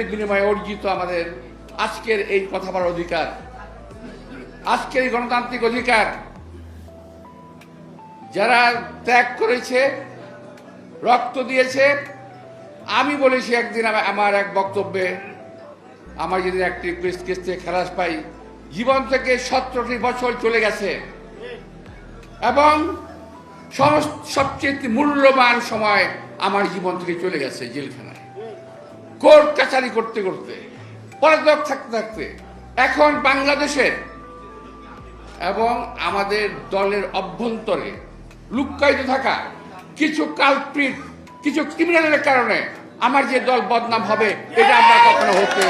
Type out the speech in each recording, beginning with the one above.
রক্তের বিনিময়ে অর্জিত আমাদের আজকের এই কথা বলার অধিকার। আজকের এই গণতান্ত্রিক অধিকার যারা ত্যাগ করেছে, রক্ত দিয়েছে, আমি বলেছি একদিন আমার এক বক্তব্যে, আমার যেদিন একটি কেস কেস থেকে খালাস পাই, জীবন থেকে সতেরোটি বছর চলে গেছে। এবং সবচেয়ে মূল্যবান সময় আমার জীবন থেকে চলে গেছে জেলখানায়। কোর্ট কাছারি করতে করতে পলাতক থাকতে থাকতে, এখন বাংলাদেশের এবং আমাদের দলের অভ্যন্তরে লুক্কায়িত থাকা কিছু কালপ্রিট, কিছু ক্রিমিনালের কারণে আমার যে দল বদনাম হবে, এটা আমরা কখনো হতে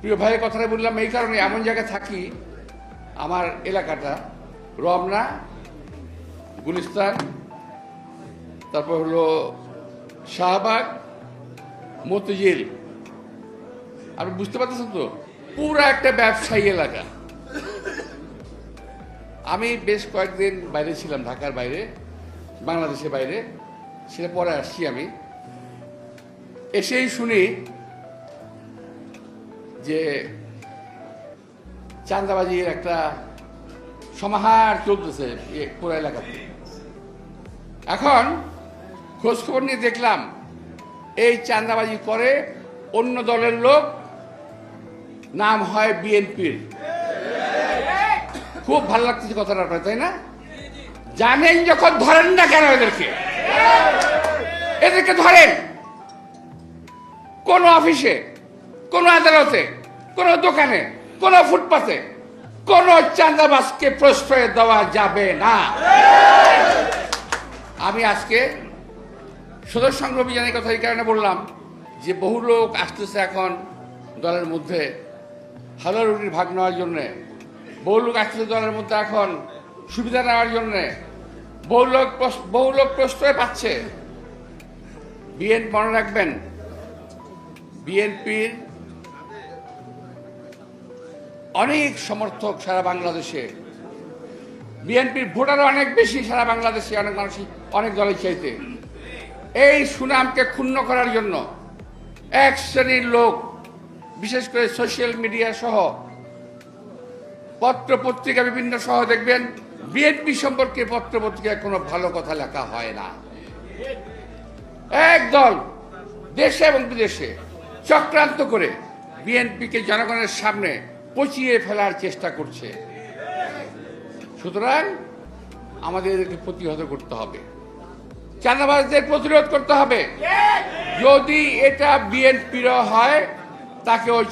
প্রিয় ভাইয়ের কথাটা বললাম, এই কারণে এমন জায়গায় থাকি, আমার এলাকাটা, রমনা, গুলিস্তান, তারপর হলো শাহবাগ, মতিঝিল। আপনি বুঝতে পারতেছেন তো? পুরো একটা ব্যবসায়ী এলাকা। আমি বেশ কয়েকদিন বাইরে ছিলাম, ঢাকার বাইরে, বাংলাদেশের বাইরে। সেটা পরে আসছি আমি। এসেই শুনি যে চান্দাবাজির একটা সমাহার চলতেছে পুরো এলাকাতে। এখন খোঁজখবর নিয়ে দেখলাম, এই চান্দাবাজি করে অন্য দলের লোক, নাম হয় বিএনপির। খুব ভালো লাগতেছে কথাটা আপনার, তাই না? জানেন যখন ধরেন না কেন এদেরকে? এদেরকে ধরেন। কোন অফিসে, কোন আদালতে, কোন দোকানে, কোন ফুটপাতে, কোন চাঁদাবাজকে প্রশ্রয় দেওয়া যাবে না। আমি আজকে সদস্য সংগ্রহ অভিযানের কথা এই কারণে বললাম যে বহু লোক আসতেছে এখন দলের মধ্যে। হাজার রুটির ভাগ নেওয়ার জন্যে। বহু লোক আসতেছে দলের মধ্যে এখন সুবিধা নেওয়ার জন্যে। বহু লোক বহু লোক প্রশ্রয় পাচ্ছে। বিএন মনে রাখবেন, বিএনপির অনেক সমর্থক সারা বাংলাদেশে। বিএনপির ভোটার অনেক বেশি সারা বাংলাদেশে, অনেক মানুষই অনেক দলের চাইতে। এই সুনামকে ক্ষুণ্ণ করার জন্য এক শ্রেণির লোক, বিশেষ করে সোশ্যাল মিডিয়া সহ পত্র পত্রিকা বিভিন্ন সহ দেখবেন বিএনপি সম্পর্কে পত্র পত্রিকায় কোনো ভালো কথা লেখা হয় না। এক দল দেশে এবং বিদেশে চক্রান্ত করে বিএনপিকে জনগণের সামনে পচিয়ে ফেলার চেষ্টা করছে। সুতরাং আমাদের এদেরকে প্রতিহত করতে হবে। চাঁদাবাজদের প্রতিরোধ করতে হবে। যদি এটা বিএনপির হয় তাকে ওই